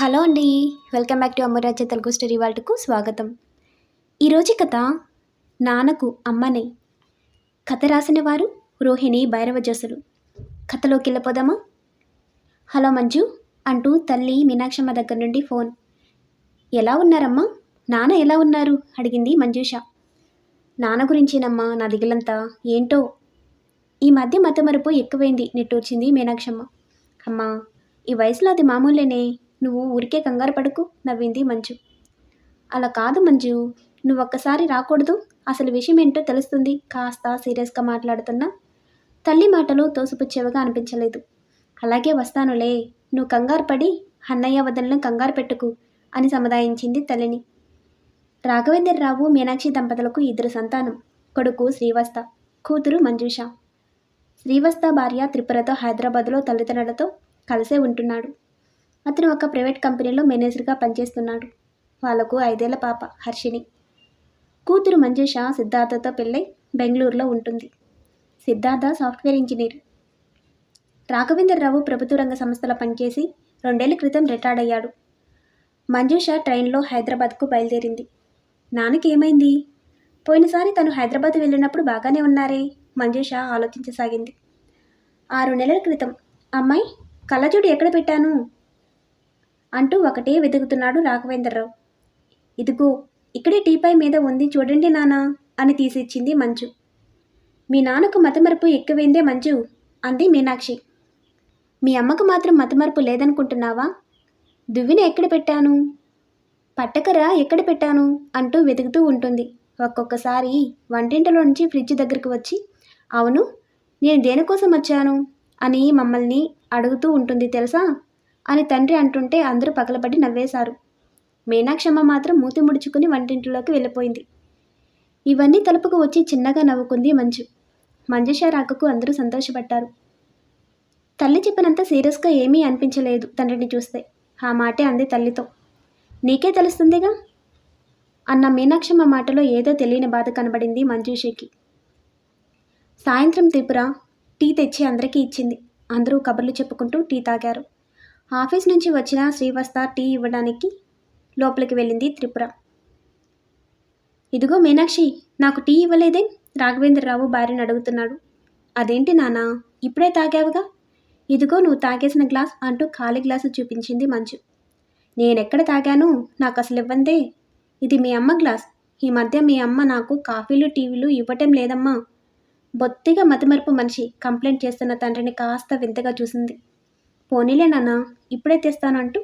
Hello అండి. Welcome back to Amarajya Telugu story వాళ్ళకు స్వాగతం. ఈరోజు కథ నాన్నకు అమ్మనే. కథ రాసిన వారు రోహిణి భైరవజసులు కథలోకి వెళ్ళిపోదామా? హలో మంజు అంటూ తల్లి మీనాక్షమ్మ దగ్గర నుండి ఫోన్. ఎలా ఉన్నారమ్మా? నాన్న ఎలా ఉన్నారు? అడిగింది మంజూష. నాన్న గురించేనమ్మా నా దిగులంతా? ఏంటో? ఈ మధ్య మతమరుపు ఎక్కువైంది నిట్టూర్చింది మీనాక్షమ్మ. అమ్మా ఈ వయసులో అది మామూలేనే. నువ్వు ఊరికే కంగారు పడుకు నవ్వింది మంజు. అలా కాదు మంజు నువ్వు ఒక్కసారి రాకూడదు. అసలు విషయం ఏంటో తెలుస్తుంది. కాస్త సీరియస్గా మాట్లాడుతున్నా. తల్లి మాటలు తోసిపుచ్చేవిగా అనిపించలేదు. అలాగే వస్తానులే నువ్వు కంగారు పడి అన్నయ్య వదలను కంగారు పెట్టుకు అని సముదాయించింది తల్లిని. రాఘవేంద్రరావు మీనాక్షి దంపతులకు ఇద్దరు సంతానం కొడుకు శ్రీవస్త కూతురు మంజుష. శ్రీవస్త భార్య త్రిపురతో హైదరాబాద్లో తల్లిదండ్రులతో కలిసే ఉంటున్నాడు. అతను ఒక ప్రైవేట్ కంపెనీలో మేనేజర్గా పనిచేస్తున్నాడు. వాళ్ళకు ఐదేళ్ళ పాప హర్షిని కూతురు మంజుష సిద్ధార్థతో పెళ్ళై బెంగళూరులో ఉంటుంది. Siddhartha software engineer. రాఘవేంద్రరావు ప్రభుత్వ రంగ సంస్థలో పనిచేసి రెండేళ్ళ క్రితం రిటైర్డ్ అయ్యాడు. మంజుష ట్రైన్లో హైదరాబాద్కు బయలుదేరింది. నాన్నకి ఏమైంది? పోయినసారి తను హైదరాబాద్ వెళ్ళినప్పుడు బాగానే ఉన్నారే మంజుష ఆలోచించసాగింది. ఆరు నెలల క్రితం. అమ్మాయి కళ్ళజోడు ఎక్కడ పెట్టాను? అంటూ ఒకటే వెతుకుతున్నాడు రాఘవేంద్రరావు. ఇదిగో ఇక్కడే టీపై మీద ఉంది చూడండి నానా అని తీసిచ్చింది మంచు. మీ నాన్నకు మతమరుపు ఎక్కువైందే మంచు? అంది మీనాక్షి. మీ అమ్మకు మాత్రం మతమరుపు లేదనుకుంటున్నావా? దువ్విన ఎక్కడ పెట్టాను? పట్టకర ఎక్కడ పెట్టాను? అంటూ వెతుకుతూ ఉంటుంది. ఒక్కొక్కసారి వంటింటిలో నుంచి ఫ్రిడ్జ్ దగ్గరకు వచ్చి అవును నేను దేనికోసం వచ్చాను? అని మమ్మల్ని అడుగుతూ ఉంటుంది తెలుసా? అని తండ్రి అంటుంటే అందరూ పగలబడి నవ్వేశారు. మీనాక్షమ్మ మాత్రం మూతి ముడుచుకుని వంటింటిలోకి వెళ్ళిపోయింది. ఇవన్నీ తలుపుకు వచ్చి చిన్నగా నవ్వుకుంది మంజు. మంజుష రాకకు అందరూ సంతోషపడ్డారు. తల్లి చెప్పినంత సీరియస్గా ఏమీ అనిపించలేదు తండ్రిని చూస్తే. ఆ మాటే అంది తల్లితో. నీకే తెలుస్తుందిగా? అన్న మీనాక్షమ్మ మాటలో ఏదో తెలియని బాధ కనబడింది మంజుషకి. సాయంత్రం త్రిపుర టీ తెచ్చి అందరికీ ఇచ్చింది. అందరూ కబుర్లు చెప్పుకుంటూ టీ తాగారు. ఆఫీస్ నుంచి వచ్చిన శ్రీవస్త టీ ఇవ్వడానికి లోపలికి వెళ్ళింది త్రిపుర. ఇదిగో మీనాక్షి నాకు టీ ఇవ్వలేదే? రాఘవేంద్రరావు భార్యను అడుగుతున్నాడు. అదేంటి నానా ఇప్పుడే తాగావుగా? ఇదిగో నువ్వు తాగేసిన గ్లాస్ అంటూ ఖాళీ గ్లాసు చూపించింది మంచు. నేనెక్కడ తాగాను? నాకు అసలు ఇవ్వందే. ఇది మీ అమ్మ గ్లాస్. ఈ మధ్య మీ అమ్మ నాకు కాఫీలు టీవీలు ఇవ్వటం లేదమ్మా. బొత్తిగా మతిమరుపు మనిషి కంప్లైంట్ చేస్తున్న తండ్రిని కాస్త వింతగా చూసింది. పోనీలే నాన్న ఇప్పుడే తెస్తానంటూ